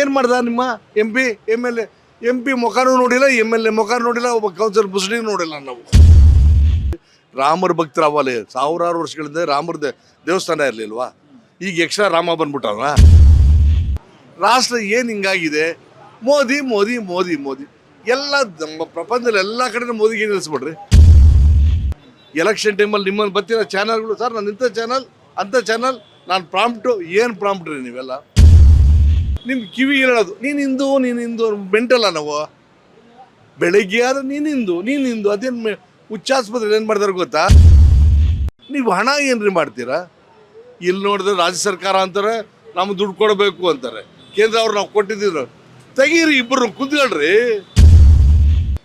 ಏನು ಮಾಡ್ದ ನಿಮ್ಮ M P M L A M P ಮುಖನೂ ನೋಡಿಲ್ಲ ಎಂ ಎಲ್ ಎ ಮುಖ ನೋಡಿಲ್ಲ, ಒಬ್ಬ ಕೌನ್ಸಿಲರ್ ಮುಸ್ಲಿಂ ನೋಡಿಲ್ಲ ನಾವು. ರಾಮರ ಭಕ್ತರ ಅವಲೇ ಸಾವಿರಾರು ವರ್ಷಗಳಿಂದ ರಾಮರ ದೇವಸ್ಥಾನ ಇರಲಿಲ್ವಾ? ಈಗ ಎಕ್ಸ್ಟ್ರಾ ರಾಮ ಬಂದ್ಬಿಟ್ಟವ ರಾಷ್ಟ್ರ ಏನು ಹಿಂಗಾಗಿದೆ? ಮೋದಿ ಮೋದಿ ಮೋದಿ ಮೋದಿ. ಎಲ್ಲ ನಮ್ಮ ಪ್ರಪಂಚದಲ್ಲಿ ಎಲ್ಲ ಕಡೆ ಮೋದಿಗೆ ನಿಲ್ಲಿಸ್ಬಿಡ್ರಿ ಎಲೆಕ್ಷನ್ ಟೈಮಲ್ಲಿ ನಿಮ್ಮಲ್ಲಿ ಬರ್ತಿರೋ ಚಾನಲ್ಗಳು ಸರ್ ನಾನು ಇಂಥ ಚಾನಲ್ ಅಂಥ ಚಾನಲ್ ನಾನು ಪ್ರಾಂಪ್ಟು ಏನು ಪ್ರಾಂಪ್ಟ್ರಿ ನೀವೆಲ್ಲ? ನಿಮ್ಮ ಕಿವಿ ಹೇಳೋದು ನೀನು ಹಿಂದೂ ನೀನು ಮೆಂಟಲ್ಲ ನಾವು? ಬೆಳಗ್ಗೆ ಆದ್ರೆ ನೀನು ಹಿಂದೂ ನೀನು ಹಿಂದೂ ಅದೇನು ಹುಚ್ಚಾಸ್ಪತ್ರೆ ಏನು ಮಾಡ್ತಾರೆ ಗೊತ್ತಾ? ನೀವು ಹಣ ಏನ್ರಿ ಮಾಡ್ತೀರಾ? ಇಲ್ಲಿ ನೋಡಿದ್ರೆ ರಾಜ್ಯ ಸರ್ಕಾರ ಅಂತಾರೆ ನಮ್ಗೆ ದುಡ್ಡು ಕೊಡಬೇಕು ಅಂತಾರೆ. ಕೇಂದ್ರ ಅವ್ರು ನಾವು ಕೊಟ್ಟಿದ್ದೀವಿ ತೆಗೀರಿ ಇಬ್ಬರು ಕುಂತ್ಕೊಳ್ರಿ.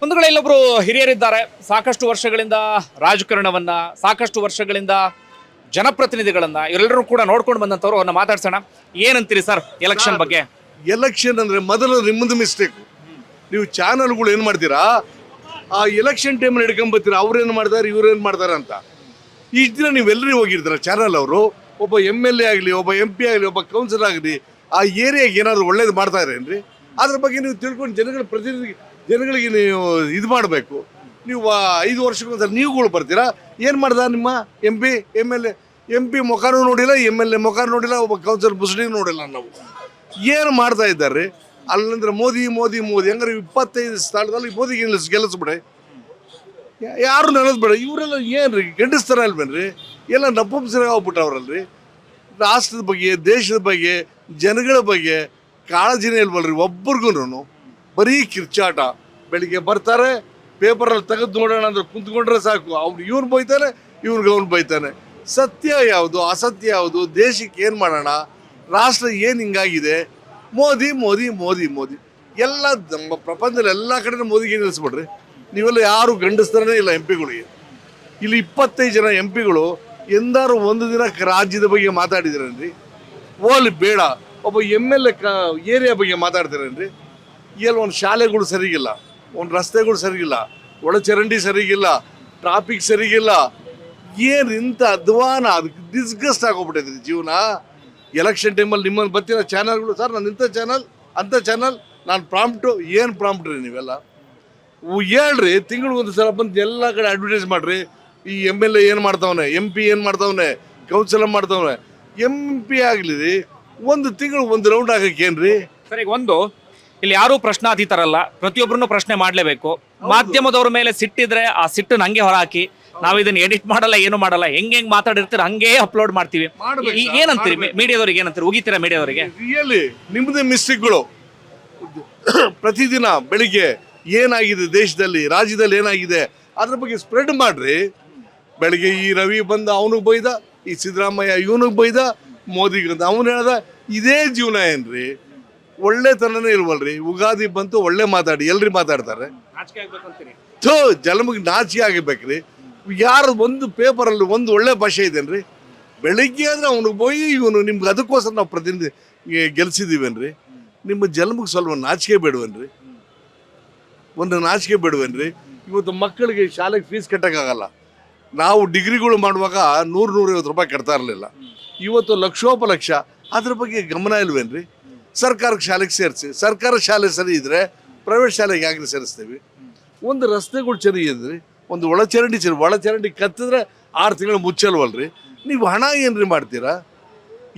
ಒಂದು ಕಡೆ ಇಲ್ಲೊಬ್ರು ಹಿರಿಯರಿದ್ದಾರೆ. ಸಾಕಷ್ಟು ವರ್ಷಗಳಿಂದ ರಾಜಕಾರಣವನ್ನ, ಸಾಕಷ್ಟು ವರ್ಷಗಳಿಂದ ಜನಪ್ರತಿನಿಧಿಗಳನ್ನ, ಇವರೆಲ್ಲರೂ ಕೂಡ ನೋಡ್ಕೊಂಡು ಬಂದಂತವ್ರು ಅವ್ರನ್ನ ಮಾತಾಡ್ಸೋಣ. ಏನಂತೀರಿ ಸರ್, ಎಲೆಕ್ಷನ್ ಬಗ್ಗೆ? ಎಲೆಕ್ಷನ್ ಅಂದರೆ ಮೊದಲು ನಿಮ್ಮದು ಮಿಸ್ಟೇಕು ನೀವು ಚಾನಲ್ಗಳು ಏನು ಮಾಡ್ತೀರಾ? ಆ ಎಲೆಕ್ಷನ್ ಟೈಮಲ್ಲಿ ಅವ್ರು ಅವ್ರೇನು ಮಾಡ್ತಾರೆ ಇವ್ರೇನು ಮಾಡ್ತಾರೆ ಅಂತ. ಇಷ್ಟು ದಿನ ನೀವೆಲ್ಲರೂ ಹೋಗಿರ್ತೀರ ಚಾನಲ್ ಅವರು? ಒಬ್ಬ ಎಂ ಎಲ್ ಎ ಆಗಲಿ, ಒಬ್ಬ ಎಂ ಪಿ ಆಗಲಿ, ಒಬ್ಬ ಕೌನ್ಸಿಲರ್ ಆಗಲಿ, ಆ ಏರಿಯಾಗೆ ಏನಾದರೂ ಒಳ್ಳೇದು ಮಾಡ್ತಾ ಇರೇನ್ರಿ ಅದ್ರ ಬಗ್ಗೆ ನೀವು ತಿಳ್ಕೊಂಡು ಜನಗಳ ಪ್ರತಿನಿಧಿ ಜನಗಳಿಗೆ ನೀವು ಇದು ಮಾಡಬೇಕು. ನೀವು ಐದು ವರ್ಷಕ್ಕೊಂದ್ಸಲ ನೀವುಗಳು ಬರ್ತೀರಾ? ಏನು ಮಾಡ್ದ ನಿಮ್ಮ M P M L A M P ಮುಖನೂ ನೋಡಿಲ್ಲ ಎಂ ಎಲ್ ಎ ಮುಖ ನೋಡಿಲ್ಲ, ಒಬ್ಬ ಕೌನ್ಸಿಲರ್ ಮುಸ್ಲಿಂ ನೋಡಿಲ್ಲ ನಾವು. ಏನು ಮಾಡ್ತಾ ಇದ್ದಾರೆ? ಅಲ್ಲಂದ್ರೆ ಮೋದಿ ಮೋದಿ ಮೋದಿ, ಹಂಗಾರೆ ಇಪ್ಪತ್ತೈದು ಸ್ಥಾನದಲ್ಲಿ ಮೋದಿಗೆ ಗೆಲ್ಲಿಸ್ ಗೆಲ್ಲಿಸ್ಬಿಡೆ. ಯಾರು ನೆನೆಸ್ಬೇಡ? ಇವರೆಲ್ಲ ಏನ್ರಿ? ಗಂಡಸ್ತಾರ ಅಲ್ವೇನ್ರಿ? ಎಲ್ಲ ನಪುಂಸರಾಗಿ ಹೋಗ್ಬಿಟ್ಟವ್ರಲ್ರಿ ರಾಷ್ಟ್ರದ ಬಗ್ಗೆ, ದೇಶದ ಬಗ್ಗೆ, ಜನಗಳ ಬಗ್ಗೆ ಕಾಳಜಿನೇ ಇಲ್ವಲ್ರಿ ಒಬ್ರಿಗೂ ಬರೀ ಕಿರ್ಚಾಟ. ಬೆಳಿಗ್ಗೆ ಬರ್ತಾರೆ, ಪೇಪರಲ್ಲಿ ತೆಗೆದು ನೋಡೋಣ ಅಂದ್ರೆ ಕುಂತ್ಕೊಂಡ್ರೆ ಸಾಕು. ಅವ್ನು ಇವ್ರು ಬೈತಾನೆ, ಇವ್ನಿಗೆ ಅವ್ನು ಬೈತಾನೆ. ಸತ್ಯ ಯಾವುದು, ಅಸತ್ಯ ಯಾವುದು, ದೇಶಕ್ಕೆ ಏನು ಮಾಡೋಣ? ರಾಷ್ಟ್ರ ಏನು ಹಿಂಗಾಗಿದೆ? ಮೋದಿ ಮೋದಿ ಮೋದಿ ಮೋದಿ. ಎಲ್ಲ ನಮ್ಮ ಪ್ರಪಂಚದಲ್ಲಿ ಎಲ್ಲ ಕಡೆ ಮೋದಿಗೆ ನಿಲ್ಲಿಸ್ಬಿಡ್ರಿ ನೀವೆಲ್ಲ ಯಾರು ಗಂಡಸ್ತಾರನೇ ಇಲ್ಲ ಎಂ ಪಿಗಳಿಗೆ ಇಲ್ಲಿ ಇಪ್ಪತ್ತೈದು ಜನ ಎಂ ಪಿಗಳು ಎಂದಾರು ಒಂದು ದಿನ ರಾಜ್ಯದ ಬಗ್ಗೆ ಮಾತಾಡಿದ್ರೇನ್ರಿ? ಓಲಿ ಬೇಡ, ಒಬ್ಬ ಎಂ ಎಲ್ ಎ ಕ ಏರಿಯಾ ಬಗ್ಗೆ ಮಾತಾಡ್ತಿರೇನ್ರಿ? ಎಲ್ಲಿ ಒಂದು ಶಾಲೆಗಳು ಸರಿಗಿಲ್ಲ, ಒಂದು ರಸ್ತೆಗಳು ಸರಿಗಿಲ್ಲ ಒಳಚರಂಡಿ ಸರಿಗಿಲ್ಲ ಟ್ರಾಫಿಕ್ ಸರಿಗಿಲ್ಲ. ಏನು ಇಂಥ ಅಧ್ವಾನ ಅದಕ್ಕೆ ಡಿಸ್ಗಸ್ಟ್ ಆಗೋಗ್ಬಿಟ್ಟೈತೆ ಜೀವನ? ಎಲೆಕ್ಷನ್ ಟೈಮಲ್ಲಿ ನಿಮ್ಮನ್ನು ಬರ್ತಿರೋ ಚಾನಲ್ಗಳು ಸರ್ ನಾನು ಇಂಥ ಚಾನಲ್ ಅಂಥ ಚಾನಲ್ ನಾನು ಪ್ರಾಂಪ್ಟು ಏನು ಪ್ರಾಂಪ್ಟ್ ರೀ ನೀವೆಲ್ಲ? ಹೇಳ್ರಿ ತಿಂಗಳು ಒಂದು ಸಲ ಬಂದು ಎಲ್ಲ ಕಡೆ ಅಡ್ವರ್ಟೈಸ್ ಮಾಡಿರಿ. ಈ ಎಂ ಎಲ್ ಎ ಏನು ಮಾಡ್ತಾವನೆ ಎಂ ಪಿ ಏನು ಮಾಡ್ತಾವನೆ ಕೌನ್ಸಿಲರ್ ಮಾಡ್ತಾವನೆ ಎಂ ಪಿ ಆಗಲಿ ರೀ ಒಂದು ತಿಂಗಳು ಒಂದು ರೌಂಡ್ ಆಗಕ್ಕೇನ್ರಿ ಸರ್ ಈಗ ಒಂದು ಇಲ್ಲಿ ಯಾರೂ ಪ್ರಶ್ನಾತೀತರಲ್ಲ ಪ್ರತಿಯೊಬ್ಬರನ್ನು ಪ್ರಶ್ನೆ ಮಾಡಲೇಬೇಕು. ಮಾಧ್ಯಮದವ್ರ ಮೇಲೆ ಸಿಟ್ಟಿದ್ರೆ ಆ ಸಿಟ್ಟು ಹಂಗೆ ಹೊರಹಾಕಿ ನಾವು ಇದನ್ನ ಎಡಿಟ್ ಮಾಡಲ್ಲ ಏನು ಮಾಡಲ್ಲ ಹೆಂಗ್ ಹೆಂಗ್ ಮಾತಾಡಿರ್ತೀರ ಹಂಗೆ ಅಪ್ಲೋಡ್ ಮಾಡ್ತೀವಿ. ಈ- ಏನಂತೀರಿ. ಮೀಡಿಯಾದವ್ರಿಗೆ ಏನಂತೀರಿ? ಉಗಿತೀರಾ ಮೀಡಿಯಾದವರಿಗೆ? ರಿಯಲಿ ನಿಮ್ಮದೇ ಮಿಸ್ಟೇಕ್ಗಳು. ಪ್ರತಿದಿನ ಬೆಳಿಗ್ಗೆ ಏನಾಗಿದೆ ದೇಶದಲ್ಲಿ ರಾಜ್ಯದಲ್ಲಿ ಏನಾಗಿದೆ ಅದ್ರ ಬಗ್ಗೆ ಸ್ಪ್ರೆಡ್ ಮಾಡ್ರಿ. ಬೆಳಿಗ್ಗೆ ಈ ರವಿ ಬಂದ ಅವನಿಗೆ ಬೈದ ಈ ಸಿದ್ದರಾಮಯ್ಯ ಇವನಿಗೆ ಬೈದ ಮೋದಿ ಅಂತ ಅವನು ಹೇಳ್ದ ಇದೇ ಜೀವನ ಏನ್ರಿ? ಒಳ್ಳೆತನನೇ ಇಲ್ವಲ್ರಿ? ಉಗಾದಿ ಬಂತು ಒಳ್ಳೆ ಮಾತಾಡಿ ಎಲ್ರಿ ಮಾತಾಡ್ತಾರೆ? ಥೋ ಜನ್ಮಗ್ ನಾಚಿಕೆ ಆಗಬೇಕ್ರಿ. ಯಾರು ಒಂದು ಪೇಪರಲ್ಲಿ ಒಂದು ಒಳ್ಳೆ ಭಾಷೆ ಇದೇನ್ರಿ? ಬೆಳಿಗ್ಗೆ ಅಂದ್ರೆ ಅವನಿಗೆ ಹೋಗಿ ಇವನು ನಿಮ್ಗೆ ಅದಕ್ಕೋಸ್ಕರ ನಾವು ಪ್ರತಿನಿಧಿ ಗೆಲ್ಸಿದ್ದೀವೇನ್ರಿ ನಿಮ್ಮ ಜನ್ಮಕ್ಕೆ ಸ್ವಲ್ಪ ನಾಚಿಕೆ ಬೇಡವೇನ್ರಿ? ಒಂದು ನಾಚಿಕೆ ಬೇಡವೇನ್ರಿ? ಇವತ್ತು ಮಕ್ಕಳಿಗೆ ಶಾಲೆಗೆ ಫೀಸ್ ಕಟ್ಟೋಕ್ಕಾಗಲ್ಲ. ನಾವು ಡಿಗ್ರಿಗಳು ಮಾಡುವಾಗ ನೂರು ನೂರೈವತ್ತು ರೂಪಾಯಿ ಕಟ್ತಾ ಇರಲಿಲ್ಲ. ಇವತ್ತು ಲಕ್ಷೋಪಲಕ್ಷ. ಅದ್ರ ಬಗ್ಗೆ ಗಮನ ಇಲ್ವೇನ್ರಿ? ಸರ್ಕಾರಕ್ಕೆ ಶಾಲೆಗೆ ಸೇರಿಸಿ. ಸರ್ಕಾರ ಶಾಲೆ ಸರಿ ಇದ್ರೆ ಪ್ರೈವೇಟ್ ಶಾಲೆಗೆ ಯಾಕೆ ಸೇರಿಸ್ತೀವಿ? ಒಂದು ರಸ್ತೆಗಳು ಇದ್ರಿ ಒಂದು ಒಳಚರಂಡಿ ಸರಿ ಒಳಚರಂಡಿ ಕತ್ತಿದ್ರೆ ಆರು ತಿಂಗಳು ಮುಚ್ಚಲ್ವಲ್ರಿ? ನೀವು ಹಣ ಏನ್ರಿ ಮಾಡ್ತೀರಾ?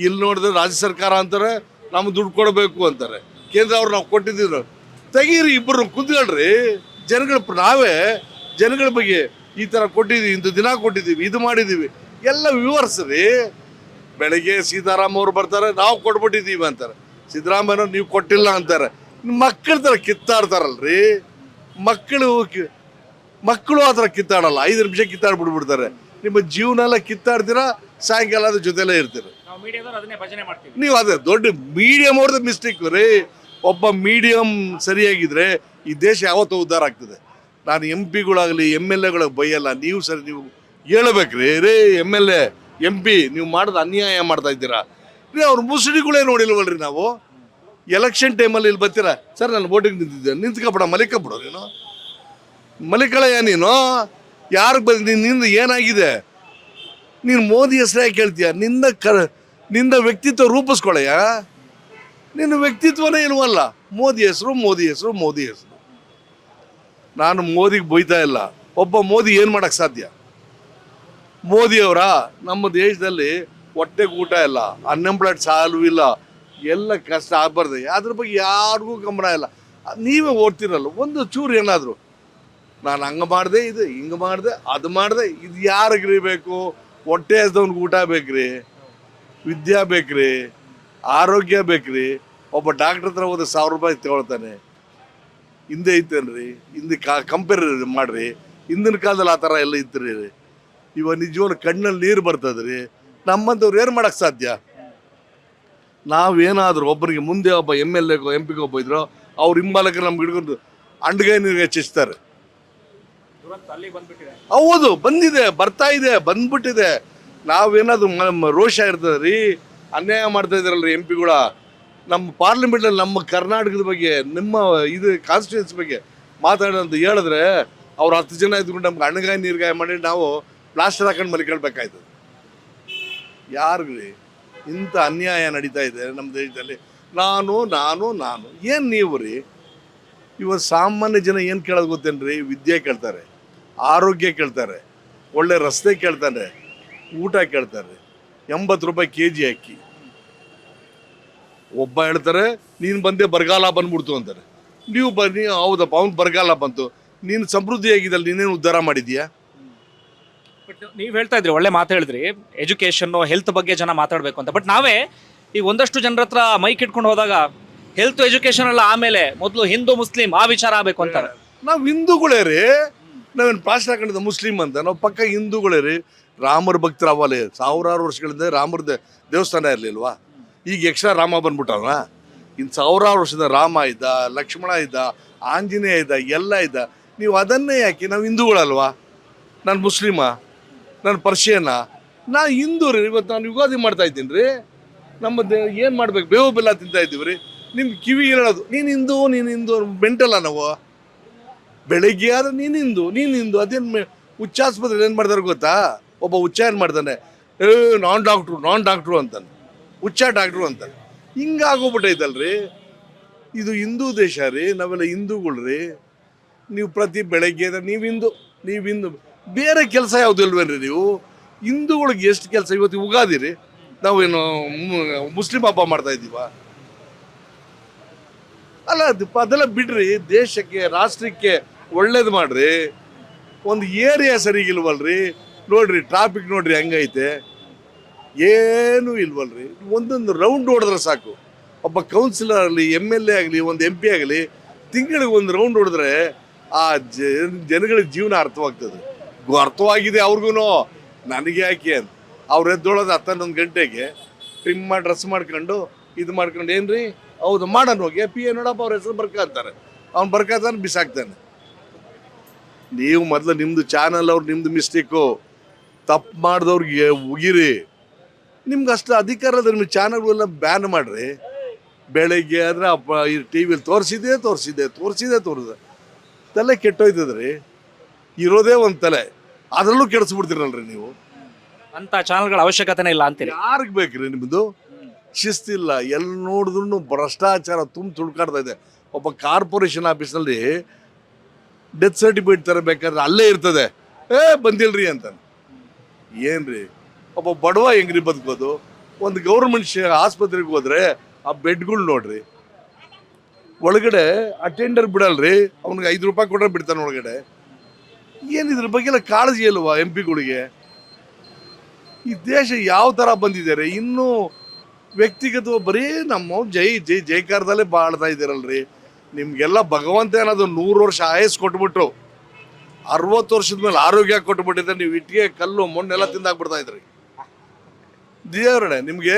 ಇಲ್ಲಿ ನೋಡಿದ್ರೆ ರಾಜ್ಯ ಸರ್ಕಾರ ಅಂತಾರೆ, ನಮ್ಗೆ ದುಡ್ಡು ಕೊಡಬೇಕು ಅಂತಾರೆ. ಕೇಂದ್ರ ಅವ್ರು ನಾವು ಕೊಟ್ಟಿದ್ದೀವಿ ತೆಗೀರಿ ಇಬ್ಬರು ಕುಂತ್ಕೊಳ್ರಿ. ಜನಗಳ ನಾವೇ ಜನಗಳ ಬಗ್ಗೆ ಈ ಥರ ಕೊಟ್ಟಿದ್ದೀವಿ ಇಂಥ ದಿನ ಕೊಟ್ಟಿದ್ದೀವಿ, ಇದು ಮಾಡಿದ್ದೀವಿ. ಎಲ್ಲ ವಿವರಿಸ್ರಿ. ಬೆಳಗ್ಗೆ ಸೀತಾರಾಮ್ ಅವ್ರು ಬರ್ತಾರೆ, ನಾವು ಕೊಟ್ಬಿಟ್ಟಿದ್ದೀವಿ ಅಂತಾರೆ. ಸಿದ್ದರಾಮಯ್ಯ ನೀವು ಕೊಟ್ಟಿಲ್ಲ ಅಂತಾರೆ. ಮಕ್ಕಳ ಥರ ಕಿತ್ತಾಡ್ತಾರಲ್ರಿ. ಮಕ್ಕಳು ಮಕ್ಕಳು ಆ ಥರ ಕಿತ್ತಾಡಲ್ಲ. ಐದು ನಿಮಿಷ ಕಿತ್ತಾಡ್ಬಿಡ್ಬಿಡ್ತಾರೆ ನಿಮ್ಮ ಜೀವನ ಎಲ್ಲ ಕಿತ್ತಾಡ್ತೀರಾ ಸಾಯಂಕಾಲ ಅದ್ರ ಜೊತೆಲೇ ಇರ್ತೀರ? ನಾವು ಮೀಡಿಯಾದವ್ರು ಅದನ್ನೇ ಭಜನೆ ಮಾಡ್ತೀವಿ. ನೀವು ಅದೇ ದೊಡ್ಡ ಮೀಡಿಯಂ ಅವ್ರದ್ದು ಮಿಸ್ಟೇಕ್ ರೀ. ಒಬ್ಬ ಮೀಡಿಯಂ ಸರಿಯಾಗಿದ್ರೆ ಈ ದೇಶ ಯಾವತ್ತೂ ಉದ್ಧಾರ ಆಗ್ತದೆ. ನಾನು ಎಂ ಪಿಗಳಾಗಲಿ ಎಂ ಎಲ್ ಎಗಳಿಗೆ ಬೈಯಲ್ಲ. ನೀವು ಸರಿ ನೀವು ಹೇಳ್ಬೇಕ್ರಿ. ರೇ M L A M P ನೀವು ಮಾಡೋದು ಅನ್ಯಾಯ ಮಾಡ್ತಾ ಇದ್ದೀರಾ? ರೀ ಅವ್ರ ಮುಸುಡಿಗಳೇ ನೋಡಿಲ್ವಲ್ರಿ ನಾವು. ಎಲೆಕ್ಷನ್ ಟೈಮಲ್ಲಿ ಇಲ್ಲಿ ಬರ್ತೀರಾ? ಸರ್ ನಾನು ಓಟಿಗೆ ನಿಂತಿದ್ದೆ ನಿಂತ್ಕೊಬಿಡ ಮಲಿಕಬಿಡು ನೀನು ಮಲಿಕಳಯ್ಯ ನೀನು? ಯಾರಿಗೆ ಬಂದು ನಿಂದ ಏನಾಗಿದೆ? ನೀನು ಮೋದಿ ಹೆಸರೇ ಕೇಳ್ತೀಯ? ನಿಂದ ಕ ನಿಂದ ವ್ಯಕ್ತಿತ್ವ ರೂಪಿಸ್ಕೊಳಯ್ಯ? ನಿನ್ನ ವ್ಯಕ್ತಿತ್ವನೇ ಇಲ್ವಲ್ಲ? ಮೋದಿ ಹೆಸರು ಮೋದಿ ಹೆಸರು ಮೋದಿ ಹೆಸರು. ನಾನು ಮೋದಿಗೆ ಬೈತಾ ಇಲ್ಲ. ಒಬ್ಬ ಮೋದಿ ಏನು ಮಾಡೋಕ್ಕೆ ಸಾಧ್ಯ? ಮೋದಿಯವರ ನಮ್ಮ ದೇಶದಲ್ಲಿ ಹೊಟ್ಟೆಗೆ ಊಟ ಇಲ್ಲ ಅನ್ಎಂಪ್ಲಾಯ್ಡ್ ಸಾಲು ಇಲ್ಲ, ಎಲ್ಲ ಕಷ್ಟ ಆಗ್ಬಾರ್ದು. ಅದ್ರ ಬಗ್ಗೆ ಯಾರಿಗೂ ಗಮನ ಇಲ್ಲ. ನೀವೇ ಓಡ್ತಿರಲ್ಲ ಒಂದು ಚೂರು ಏನಾದರೂ. ನಾನು ಹಂಗೆ ಮಾಡಿದೆ ಇದು, ಹಿಂಗೆ ಮಾಡಿದೆ, ಅದು ಮಾಡಿದೆ, ಇದು ಯಾರಿಗ್ರಿ ಬೇಕು? ಹೊಟ್ಟೆ ಹಸ್ದವ್ನಿಗೆ ಊಟ ಬೇಕ್ರಿ, ವಿದ್ಯಾ ಬೇಕ್ರಿ, ಆರೋಗ್ಯ ಬೇಕ್ರಿ. ಒಬ್ಬ ಡಾಕ್ಟ್ರ್ ಹತ್ರ ಹೋದ್ರೆ ಸಾವಿರ ರೂಪಾಯಿ ತಗೊಳ್ತಾನೆ. ಹಿಂದೆ ಐತೇನ್ರಿ ಹಿಂದೆ ಕಾ ಕಂಪೇರ್ ಮಾಡ್ರಿ. ಹಿಂದಿನ ಕಾಲದಲ್ಲಿ ಆ ಥರ ಎಲ್ಲ ಇದ್ರಿ ಇವಾಗ ನಿಜವಾಗ್ಲು ಕಣ್ಣಲ್ಲಿ ನೀರು ಬರ್ತದ್ರಿ. ನಮ್ಮಂಥವ್ರು ಏನು ಮಾಡೋಕ್ಕೆ ಸಾಧ್ಯ? ನಾವೇನಾದರೂ ಒಬ್ಬರಿಗೆ ಮುಂದೆ ಒಬ್ಬ ಎಂ ಎಲ್ ಎಗೋ ಎಂ ಪಿಗೋ ಒಬ್ಬ ಇದ್ರು ಅವ್ರ ಹಿಂಬಾಲಕರು ನಮ್ಗೆ ಹಿಡ್ಕೊಂಡು ಅಂಡ್ಗೈ ನೀರು ಹೆಚ್ಚಿಸ್ತಾರೆ ಹೌದು, ಬಂದಿದೆ, ಬರ್ತಾ ಇದೆ, ಬಂದ್ಬಿಟ್ಟಿದೆ. ನಾವೇನಾದ್ರು ರೋಷ ಇರ್ತದೆ ರೀ ಅನ್ಯಾಯ ಮಾಡ್ತಾ ಇದ್ರಲ್ರಿ ಎಂ ಪಿಗಳ. ನಮ್ಮ ಪಾರ್ಲಿಮೆಂಟಲ್ಲಿ ನಮ್ಮ ಕರ್ನಾಟಕದ ಬಗ್ಗೆ, ನಿಮ್ಮ ಇದು ಕಾನ್ಸ್ಟಿಟ್ಯೂನ್ಸಿ ಬಗ್ಗೆ ಮಾತಾಡೋದು ಹೇಳಿದ್ರೆ, ಅವ್ರು ಹತ್ತು ಜನ ಇದ್ಕೊಂಡು ನಮ್ಗೆ ಅಣ್ಣಗಾಯಿ ನೀರ್ಗಾಯಿ ಮಾಡಿ ನಾವು ಪ್ಲಾಸ್ಟರ್ ಹಾಕೊಂಡು ಮಲ್ಕೊಳ್ಬೇಕಾಯ್ತದೆ ಯಾರಿಗ್ರಿ? ಇಂಥ ಅನ್ಯಾಯ ನಡೀತಾ ಇದೆ ನಮ್ಮ ದೇಶದಲ್ಲಿ. ನಾನು ನಾನು ನಾನು. ಏನು ನೀವು ರೀ ಇವತ್ತು ಸಾಮಾನ್ಯ ಜನ ಏನು ಕೇಳೋದು ಗೊತ್ತೇನ್ರಿ? ವಿದ್ಯೆ ಕೇಳ್ತಾರೆ. ಆರೋಗ್ಯ ಕೇಳ್ತಾರೆ ಒಳ್ಳೆ ರಸ್ತೆ ಕೇಳ್ತಾರೆ ಊಟ ಕೇಳ್ತಾರೆ ಎಂಬತ್ತು ರೂಪಾಯಿ ಕೆ ಜಿ ಅಕ್ಕಿ. ಒಬ್ಬ ಹೇಳ್ತಾರೆ ನೀನು ಬಂದೆ ಬರಗಾಲ ಬಂದ್ಬಿಡ್ತು ಅಂತಾರೆ. ನೀವು ಬನ್ನಿ ಹೌದಪ್ಪ ಅವ್ನು ಬರಗಾಲ ಬಂತು. ನೀನು ಸಮೃದ್ಧಿಯಾಗಿದ್ದಲ್ಲ ನೀನೇನು ಉದ್ಧಾರ ಮಾಡಿದ್ಯಾ ಬಟ್ ನೀವು ಹೇಳ್ತಾ ಇದ್ರಿ ಒಳ್ಳೆ ಮಾತು ಹೇಳಿದ್ರಿ. ಎಜುಕೇಶನ್ ಹೆಲ್ತ್ ಬಗ್ಗೆ ಜನ ಮಾತಾಡಬೇಕು ಅಂತ. ಬಟ್ ನಾವೇ ಈಗ ಒಂದಷ್ಟು ಜನರ ಹತ್ರ ಮೈಕ್ ಇಟ್ಕೊಂಡು ಹೋದಾಗ ಹೆಲ್ತ್ ಎಜುಕೇಷನ್ ಎಲ್ಲ ಆಮೇಲೆ ಮೊದಲು ಹಿಂದೂ ಮುಸ್ಲಿಂ ಆ ವಿಚಾರ ಆಗಬೇಕು ಅಂತಾರೆ. ನಾವು ಹಿಂದೂಗಳೇ ರೀ. ನಾವೇನು ಪಾಸ್ ಹಾಕೊಂಡಿದ್ದ ಮುಸ್ಲಿಂ ಅಂತ? ನಾವು ಪಕ್ಕ ಹಿಂದೂಗಳೇ ರೀ. ರಾಮರ ಭಕ್ತರ ಅವಲೇ ಸಾವಿರಾರು ವರ್ಷಗಳಿಂದ ರಾಮರ ದೇ- ದೇವಸ್ಥಾನ ಇರಲಿಲ್ವಾ? ಈಗ ಎಕ್ಸ್ಟ್ರಾ ರಾಮ ಬಂದ್ಬಿಟ್ಟವ ಇನ್ನು ಸಾವಿರಾರು ವರ್ಷದ ರಾಮ ಇದ್ದ, ಲಕ್ಷ್ಮಣ ಇದ್ದ, ಆಂಜನೇಯ ಇದ್ದ, ಎಲ್ಲ ಇದ್ದ. ನೀವು ಅದನ್ನೇ ಯಾಕೆ? ನಾವು ಹಿಂದೂಗಳಲ್ವಾ? ನಾನು ಮುಸ್ಲಿಮ? ನಾನು ಪರ್ಷಿಯನ ನಾ ಹಿಂದೂ ರೀ. ಇವತ್ತು ನಾನು ಯುಗಾದಿ ಮಾಡ್ತಾ ಇದ್ದೀನಿ ರೀ. ನಮ್ಮ ಏನು ಮಾಡ್ಬೇಕು? ಬೇವು ಬೆಲ್ಲ ತಿಂತಾ ಇದ್ದೀವಿ ರೀ. ನಿಮ್ಮ ಕಿವಿ ಹೇಳೋದು, ನೀನು ಹಿಂದೂ ನೀನು ಹಿಂದೂ ಮೆಂಟಲ್ಲ ನಾವು. ಬೆಳಿಗ್ಗೆ ಆದ್ರೆ ನೀನು ನೀನಿಂದು ನೀನು ಹಿಂದೂ ಅದೇನು ಹುಚ್ಚಾಸ್ಪತ್ರೆ ಏನು ಮಾಡ್ತಾರೆ ಗೊತ್ತಾ? ಒಬ್ಬ ಹುಚ್ಚ ಏನು ಮಾಡ್ತಾನೆ ಏ, ನಾನ್ ಡಾಕ್ಟ್ರು ನಾನ್ ಡಾಕ್ಟ್ರು ಅಂತಾನೆ. ಹುಚ್ಚ ಡಾಕ್ಟ್ರು ಅಂತಾನೆ. ಹಿಂಗಾಗೋಗ್ಬಿಟ್ಟೈತಲ್ರಿ? ಇದು ಹಿಂದೂ ದೇಶ ರೀ, ನಾವೆಲ್ಲ ಹಿಂದೂಗಳು ರೀ. ನೀವು ಪ್ರತಿ ಬೆಳಗ್ಗೆ ನೀವು ಹಿಂದೂ ನೀವು ಹಿಂದೂ. ಬೇರೆ ಕೆಲಸ ಯಾವುದು ಇಲ್ವೇನ್ರಿ ನೀವು? ಹಿಂದೂಗಳಿಗೆ ಎಷ್ಟು ಕೆಲಸ? ಇವತ್ತು ಉಗಾದಿರಿ ನಾವೇನು ಮುಸ್ಲಿಂ ಹಬ್ಬ ಮಾಡ್ತಾ ಇದ್ದೀವ? ಅಲ್ಲ ಅದೆಲ್ಲ ಬಿಡ್ರಿ. ದೇಶಕ್ಕೆ, ರಾಷ್ಟ್ರಕ್ಕೆ ಒಳ್ಳೇದು ಮಾಡ್ರಿ. ಒಂದು ಏರಿಯಾ ಸರಿಗಿಲ್ವಲ್ರಿ ನೋಡ್ರಿ ಟ್ರಾಫಿಕ್ ನೋಡ್ರಿ ಹೆಂಗೈತೆ. ಏನೂ ಇಲ್ವಲ್ರಿ? ಒಂದೊಂದು ರೌಂಡ್ ಹೊಡೆದ್ರೆ ಸಾಕು. ಒಬ್ಬ ಕೌನ್ಸಿಲರ್ ಆಗಲಿ ಎಂ ಎಲ್ ಎ ಆಗಲಿ, ಒಂದು ಎಂ ಪಿ ಆಗಲಿ, ತಿಂಗಳಿಗೆ ಒಂದು ರೌಂಡ್ ಹೊಡೆದ್ರೆ ಆ ಜನ ಜನಗಳ ಜೀವನ ಅರ್ಥವಾಗ್ತದೆ. ಅರ್ಥವಾಗಿದೆ ಅವ್ರಿಗೂ ನನಗೆ ಯಾಕೆ ಅಂತ. ಅವ್ರು ಎದ್ದೊಳೋದು ಹತ್ತನ್ನೊಂದು ಗಂಟೆಗೆ ಟ್ರಿಮ್ ಮಾಡಿ ಡ್ರೆಸ್ ಮಾಡ್ಕೊಂಡು, ಇದು ಮಾಡ್ಕೊಂಡು ಏನ್ರಿ? ಹೌದು ಮಾಡೋಣ ಹೋಗಿ. ಪಿ ಎ ನೋಡಪ್ಪ, ಅವ್ರ ಹೆಸರು ಬರ್ಕಂತಾರೆ ಅವ್ನು ಬರ್ಕಂತಾನೆ ಬಿಸಾಕ್ತಾನೆ. ನೀವು ಮೊದಲು ನಿಮ್ಮದು ಚಾನಲ್ ಅವ್ರು ನಿಮ್ಮದು ಮಿಸ್ಟೇಕು ತಪ್ಪು ಮಾಡಿದವ್ರಿಗೆ ಉಗಿರಿ. ನಿಮ್ಗೆ ಅಷ್ಟು ಅಧಿಕಾರ ಅದ ನಿಮ್ಮ ಚಾನಲ್ಗಳೆಲ್ಲ ಬ್ಯಾನ್ ಮಾಡ್ರಿ. ಬೆಳಗ್ಗೆ ಆದರೆ ಅಪ್ಪ ಈ ಟಿ ವಿಲಿ ತೋರಿಸಿದೆ ತೋರಿಸಿದೆ ತೋರಿಸಿದೆ ತೋರಿಸಿದೆ ತಲೆ ಕೆಟ್ಟೋಯ್ತದ್ರಿ. ಇರೋದೇ ಒಂದು ತಲೆ. ಅದರಲ್ಲೂ ಕೆಡಿಸ್ಬಿಡ್ತೀರಲ್ರಿ ನೀವು. ಅಂತ ಚಾನಲ್ಗಳ ಅವಶ್ಯಕತೆನೇ ಇಲ್ಲ ಅಂತೀರಿ. ಯಾರಿಗೆ ಬೇಕ್ರಿ ನಿಮ್ಮದು ಶಿಸ್ತಿಲ್ಲ. ಎಲ್ಲಿ ನೋಡಿದ್ರು ಭ್ರಷ್ಟಾಚಾರ ತುಂಬ ತುಳ್ಕಾಡ್ತಾ ಇದೆ. ಒಬ್ಬ ಕಾರ್ಪೊರೇಷನ್ ಆಫೀಸಲ್ಲಿ ಡೆತ್ ಸರ್ಟಿಫಿಕೇಟ್ ತರಬೇಕಾದ್ರೆ ಅಲ್ಲೇ ಇರ್ತದೆ. ಏ, ಬಂದಿಲ್ರಿ ಅಂತ ಏನ್ರಿ? ಒಬ್ಬ ಬಡವ ಹೆಂಗ್ರಿ ಬದುಕೋದು? ಒಂದು ಗೌರ್ಮೆಂಟ್ ಆಸ್ಪತ್ರೆಗೆ ಹೋದ್ರೆ ಆ ಬೆಡ್ಗಳು ನೋಡ್ರಿ. ಒಳಗಡೆ ಅಟೆಂಡರ್ ಬಿಡಲ್ರಿ, ಅವ್ನಿಗೆ ಐದು ರೂಪಾಯಿ ಕೊಟ್ರೆ ಬಿಡ್ತಾನೆ ಒಳಗಡೆ. ಏನು ಇದ್ರ ಬಗ್ಗೆ ಎಲ್ಲ ಕಾಳಜಿ ಇಲ್ವಾ ಎಂ ಪಿಗಳಿಗೆ ಈ ದೇಶ ಯಾವ ಥರ ಬಂದಿದ್ದಾರೆ ಇನ್ನೂ ವ್ಯಕ್ತಿಗತ ಬರೀ ನಮ್ಮ ಜೈ ಜೈ, ಜೈಕಾರದಲ್ಲೇ ಬಾಳ್ತಾ ಇದ್ದೀರಲ್ರಿ. ನಿಮ್ಗೆಲ್ಲ ಭಗವಂತ ಏನಾದ್ರು ನೂರು ವರ್ಷ ಆಯಸ್ಸು ಕೊಟ್ಬಿಟ್ರು ಅರವತ್ತು ವರ್ಷದ ಮೇಲೆ ಆರೋಗ್ಯ ಕೊಟ್ಬಿಟ್ಟಿದ್ರೆ ನೀವು ಇಟ್ಟಿಗೆ ಕಲ್ಲು ಮಣ್ಣೆಲ್ಲ ತಿಂದಾಕ್ಬಿಡ್ತಾ ಇದ್ರಿ. ದೇವರಣೆ ನಿಮ್ಗೆ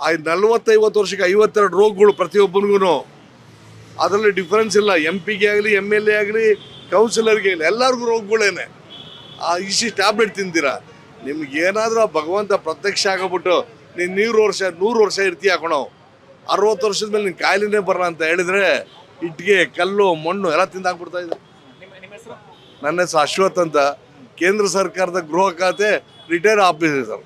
ಆ ನಲ್ವತ್ತೈವತ್ತು ವರ್ಷಕ್ಕೆ ಐವತ್ತೆರಡು ರೋಗಗಳು ಪ್ರತಿಯೊಬ್ಬನಿಗೂ ಅದರಲ್ಲಿ ಡಿಫ್ರೆನ್ಸ್ ಇಲ್ಲ ಎಂ ಪಿಗೆ ಆಗಲಿ ಎಂ ಎಲ್ ಎ ಆಗಲಿ ಕೌನ್ಸಿಲರ್ಗೆ ಆಗಲಿ ಎಲ್ಲರಿಗೂ ರೋಗಗಳೇನೆ. ಆ ಇಷ್ಟು ಟ್ಯಾಬ್ಲೆಟ್ ತಿಂತೀರಾ ನಿಮ್ಗೆ ಏನಾದರೂ ಆ ಭಗವಂತ ಪ್ರತ್ಯಕ್ಷ ಆಗೋಬಿಟ್ಟು ನೀನು ನೂರು ವರ್ಷ ನೂರು ವರ್ಷ ಇರ್ತೀಯ ಹಾಕೋಣ ಅರವತ್ತು ವರ್ಷದ ಮೇಲೆ ನಿನ್ನ ಕಾಯಿಲೆನೇ ಬರಲ್ಲ ಅಂತ ಹೇಳಿದ್ರೆ ಇಟ್ಟಿಗೆ ಕಲ್ಲು ಮಣ್ಣು ಎಲ್ಲ ತಿಂದಾಕ್ಬಿಡ್ತಾ ಇದೆ. ನನ್ನ ಹೆಸರು ಅಶ್ವಥ್ ಅಂತ. ಕೇಂದ್ರ ಸರ್ಕಾರದ ಗೃಹ ಖಾತೆ ರಿಟೈರ್ ಆಫೀಸರ್.